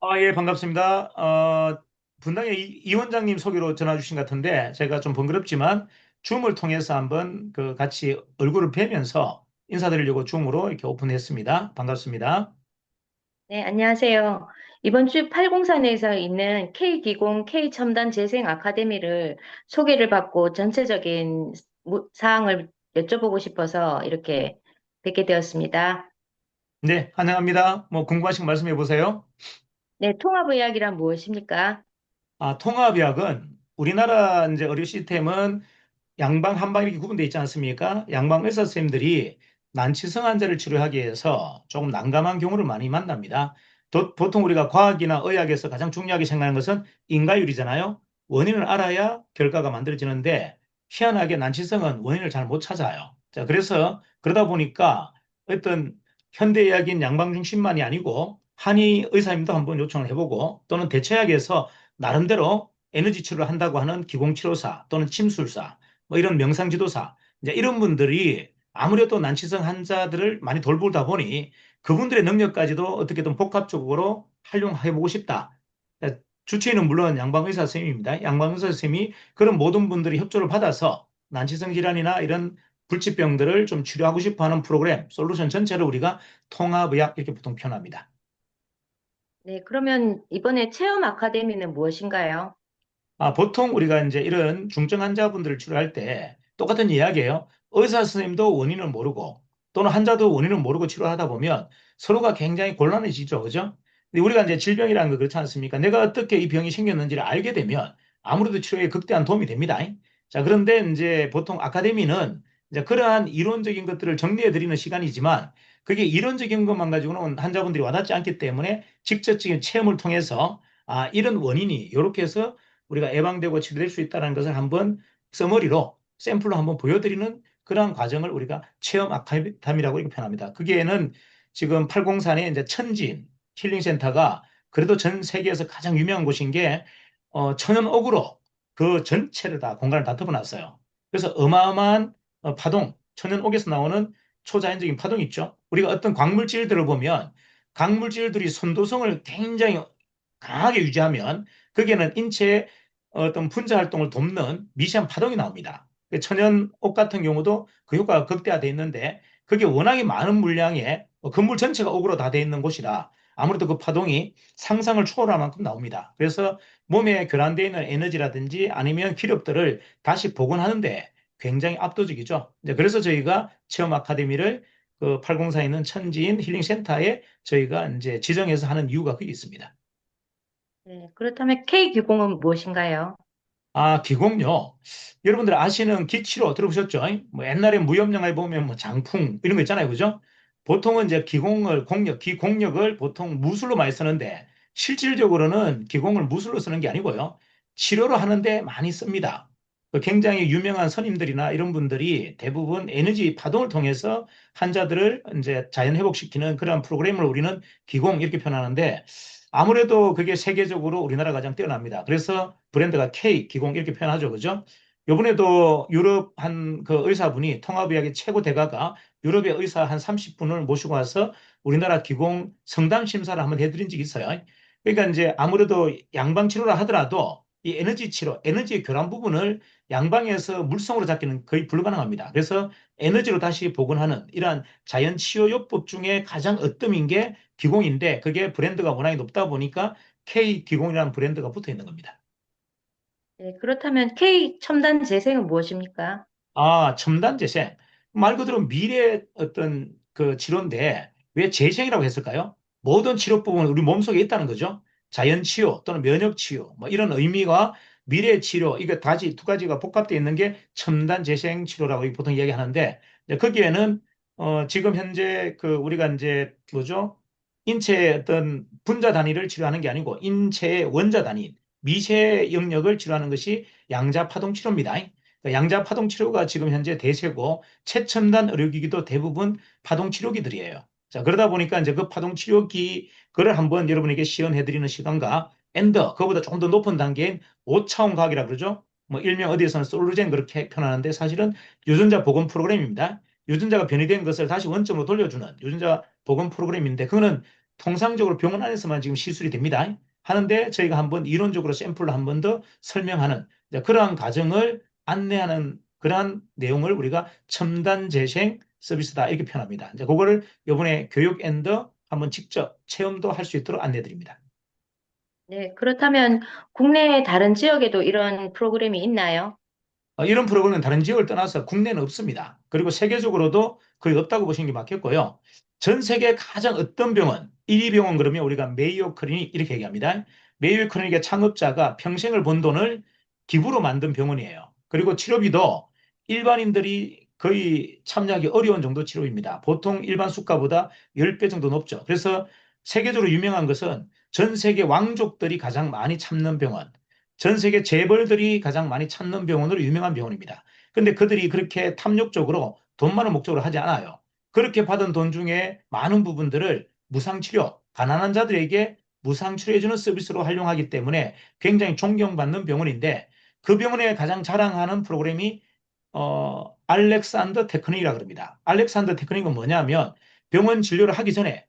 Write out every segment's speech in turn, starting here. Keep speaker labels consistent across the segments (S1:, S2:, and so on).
S1: 아, 예, 반갑습니다. 어, 분당의 이, 이 원장님 소개로 전화 주신 것 같은데, 제가 좀 번거롭지만, 줌을 통해서 한번 그 같이 얼굴을 뵈면서 인사드리려고 줌으로 이렇게 오픈했습니다. 반갑습니다.
S2: 네, 안녕하세요. 이번 주 804내에서 있는 K기공 K첨단 재생 아카데미를 소개를 받고 전체적인 무- 사항을 여쭤보고 싶어서 이렇게 뵙게 되었습니다.
S1: 네, 환영합니다. 뭐 궁금하신 거 말씀해 보세요.
S2: 네, 통합의학이란 무엇입니까?
S1: 아, 통합의학은 우리나라 이제 의료 시스템은 양방, 한방 이렇게 구분되어 있지 않습니까? 양방 의사 선생님들이 난치성 환자를 치료하기 위해서 조금 난감한 경우를 많이 만납니다. 도- 보통 우리가 과학이나 의학에서 가장 중요하게 생각하는 것은 인과율이잖아요. 원인을 알아야 결과가 만들어지는데 희한하게 난치성은 원인을 잘 못 찾아요. 자, 그래서 그러다 보니까 어떤 현대의학인 양방 중심만이 아니고 한의 의사님도 한번 요청을 해보고 또는 대체약에서 나름대로 에너지 치료를 한다고 하는 기공치료사 또는 침술사 뭐 이런 명상지도사 이제 이런 분들이 아무래도 난치성 환자들을 많이 돌보다 보니 그분들의 능력까지도 어떻게든 복합적으로 활용해 보고 싶다. 주치의는 물론 양방의사 선생님입니다. 양방의사 선생님이 그런 모든 분들이 협조를 받아서 난치성 질환이나 이런 불치병들을 좀 치료하고 싶어 하는 프로그램, 솔루션 전체를 우리가 통합의학 이렇게 보통 표현합니다.
S2: 네, 그러면 이번에 체험 아카데미는 무엇인가요?
S1: 아, 보통 우리가 이제 이런 중증 환자분들을 치료할 때 똑같은 이야기예요. 의사 선생님도 원인을 모르고 또는 환자도 원인을 모르고 치료하다 보면 서로가 굉장히 곤란해지죠. 그죠? 근데 우리가 이제 질병이라는 거 그렇지 않습니까? 내가 어떻게 이 병이 생겼는지를 알게 되면 아무래도 치료에 극대한 도움이 됩니다. 자, 그런데 이제 보통 아카데미는 이제 그러한 이론적인 것들을 정리해 드리는 시간이지만 그게 이론적인 것만 가지고는 환자분들이 와닿지 않기 때문에 직접적인 체험을 통해서 아, 이런 원인이 이렇게 해서 우리가 예방되고 치료될 수 있다는 것을 한번 써머리로 샘플로 한번 보여드리는 그러한 과정을 우리가 체험 아카데미라고 이렇게 표현합니다. 그게는 지금 804에 이제 천진 힐링센터가 그래도 전 세계에서 가장 유명한 곳인 게 어, 천연옥으로 그 전체를 다 공간을 다 덮어놨어요. 그래서 어마어마한 어, 파동, 천연옥에서 나오는 초자연적인 파동이 있죠. 우리가 어떤 광물질들을 보면 광물질들이 선도성을 굉장히 강하게 유지하면 거기에는 인체의 어떤 분자 활동을 돕는 미세한 파동이 나옵니다. 천연옥 같은 경우도 그 효과가 극대화되어 있는데 그게 워낙에 많은 물량의 건물 전체가 옥으로 다 되어 있는 곳이라 아무래도 그 파동이 상상을 초월할 만큼 나옵니다. 그래서 몸에 교란되어 있는 에너지라든지 아니면 기력들을 다시 복원하는데 굉장히 압도적이죠. 그래서 저희가 체험 아카데미를 그 804에 있는 천지인 힐링센터에 저희가 이제 지정해서 하는 이유가 그게 있습니다.
S2: 네, 그렇다면 K기공은 무엇인가요?
S1: 아, 기공요. 여러분들 아시는 기치로 들어보셨죠? 뭐 옛날에 무협영화에 보면 뭐 장풍 이런 거 있잖아요. 그죠? 보통은 이제 기공을 공력, 기공력을 보통 무술로 많이 쓰는데 실질적으로는 기공을 무술로 쓰는 게 아니고요. 치료로 하는데 많이 씁니다. 그 굉장히 유명한 선임들이나 이런 분들이 대부분 에너지 파동을 통해서 환자들을 이제 자연 회복시키는 그런 프로그램을 우리는 기공 이렇게 표현하는데 아무래도 그게 세계적으로 우리나라가 가장 뛰어납니다. 그래서 브랜드가 K, 기공 이렇게 표현하죠. 그죠? 요번에도 유럽 한 그 의사분이 통합의학의 최고 대가가 유럽의 의사 한 30분을 모시고 와서 우리나라 기공 성당 심사를 한번 해드린 적이 있어요. 그러니까 이제 아무래도 양방 치료라 하더라도 이 에너지 치료, 에너지의 교란 부분을 양방에서 물성으로 잡기는 거의 불가능합니다. 그래서 에너지로 다시 복원하는 이러한 자연 치유요법 중에 가장 으뜸인 게 기공인데 그게 브랜드가 워낙에 높다 보니까 K 기공이라는 브랜드가 붙어 있는 겁니다.
S2: 네, 그렇다면 K첨단 재생은 무엇입니까?
S1: 아, 첨단 재생. 말 그대로 미래 어떤 그 치료인데 왜 재생이라고 했을까요? 모든 치료 부분은 우리 몸속에 있다는 거죠. 자연 치유 또는 면역 치유 뭐 이런 의미가 미래 치료 이거 다시 두 가지가 복합되어 있는 게 첨단 재생 치료라고 보통 이야기하는데 거기에는 어 지금 현재 그 우리가 이제 뭐죠? 인체의 어떤 분자 단위를 치료하는 게 아니고 인체의 원자 단위 미세 영역을 치료하는 것이 양자 파동 치료입니다. 그러니까 양자 파동 치료가 지금 현재 대세고 최첨단 의료기기도 대부분 파동 치료기들이에요. 자, 그러다 보니까 이제 그 파동 치료기 그걸 한번 여러분에게 시연해 드리는 시간과 엔더 그거보다 조금 더 높은 단계인 5차원 과학이라 그러죠. 뭐 일명 어디에서는 솔루젠 그렇게 표현하는데 사실은 유전자 복원 프로그램입니다. 유전자가 변이된 것을 다시 원점으로 돌려주는 유전자 복원 프로그램인데 그거는 통상적으로 병원 안에서만 지금 시술이 됩니다. 하는데 저희가 한번 이론적으로 샘플을 한번 더 설명하는 이제 그러한 과정을 안내하는 그러한 내용을 우리가 첨단 재생 서비스다 이렇게 표현합니다. 이제 그거를 이번에 교육 앤더 한번 직접 체험도 할 수 있도록 안내 드립니다.
S2: 네, 그렇다면 국내 다른 지역에도 이런 프로그램이 있나요?
S1: 어, 이런 프로그램은 다른 지역을 떠나서 국내는 없습니다. 그리고 세계적으로도 거의 없다고 보시는 게 맞겠고요. 전 세계 가장 어떤 병원, 1위 병원 그러면 우리가 메이오 클리닉 이렇게 얘기합니다. 메이오 클리닉의 창업자가 평생을 번 돈을 기부로 만든 병원이에요. 그리고 치료비도 일반인들이 거의 참여하기 어려운 정도 치료입니다. 보통 일반 수가보다 10배 정도 높죠. 그래서 세계적으로 유명한 것은 전 세계 왕족들이 가장 많이 찾는 병원, 전 세계 재벌들이 가장 많이 찾는 병원으로 유명한 병원입니다. 근데 그들이 그렇게 탐욕적으로 돈만을 목적으로 하지 않아요. 그렇게 받은 돈 중에 많은 부분들을 무상치료, 가난한 자들에게 무상치료해주는 서비스로 활용하기 때문에 굉장히 존경받는 병원인데 그 병원에 가장 자랑하는 프로그램이 어, 알렉산더 테크닉이라 그럽니다. 알렉산더 테크닉은 뭐냐면 병원 진료를 하기 전에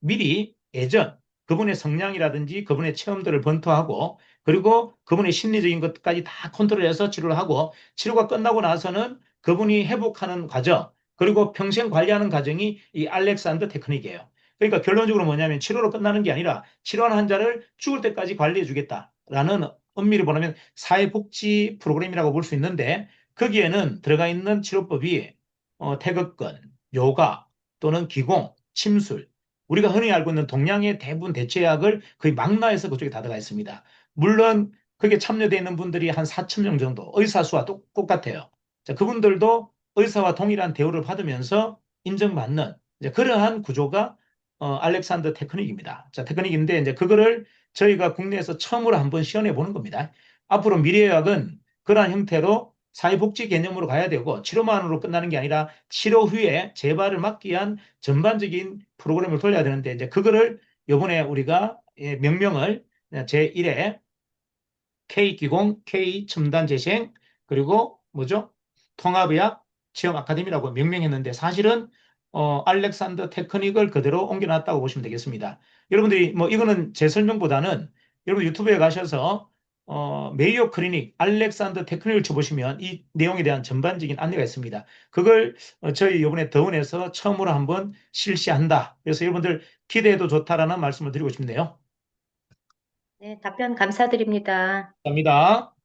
S1: 미리 예전 그분의 성향이라든지 그분의 체험들을 번토하고 그리고 그분의 심리적인 것까지 다 컨트롤해서 치료를 하고 치료가 끝나고 나서는 그분이 회복하는 과정 그리고 평생 관리하는 과정이 이 알렉산더 테크닉이에요. 그러니까 결론적으로 뭐냐면 치료로 끝나는 게 아니라 치료하는 환자를 죽을 때까지 관리해 주겠다라는 엄밀히 보면 사회복지 프로그램이라고 볼 수 있는데 거기에는 들어가 있는 치료법이 어, 태극권, 요가 또는 기공, 침술 우리가 흔히 알고 있는 동양의 대부분 대체약을 거의 망라해서 그쪽에 다 들어가 있습니다. 물론 거기에 참여되어 있는 분들이 한 4천 명 정도 의사 수와 똑- 똑같아요. 자, 그분들도 의사와 동일한 대우를 받으면서 인정받는 그러한 구조가 어, 알렉산더 테크닉입니다. 자, 테크닉인데 이제 그거를 저희가 국내에서 처음으로 한번 시연해 보는 겁니다. 앞으로 미래의학은 그러한 형태로 사회복지 개념으로 가야 되고 치료만으로 끝나는 게 아니라 치료 후에 재발을 막기 위한 전반적인 프로그램을 돌려야 되는데 이제 그거를 요번에 우리가 예, 명명을 제1회 K기공, K첨단 재생 그리고 뭐죠? 통합의학 체험 아카데미라고 명명했는데 사실은 어, 알렉산더 테크닉을 그대로 옮겨놨다고 보시면 되겠습니다. 여러분들이 뭐 이거는 제 설명보다는 여러분 유튜브에 가셔서 어, 메이오 클리닉 알렉산더 테크닉을 쳐보시면 이 내용에 대한 전반적인 안내가 있습니다. 그걸 어, 저희 이번에 더원에서 처음으로 한번 실시한다. 그래서 여러분들 기대해도 좋다라는 말씀을 드리고 싶네요.
S2: 네, 답변 감사드립니다.
S1: 감사합니다.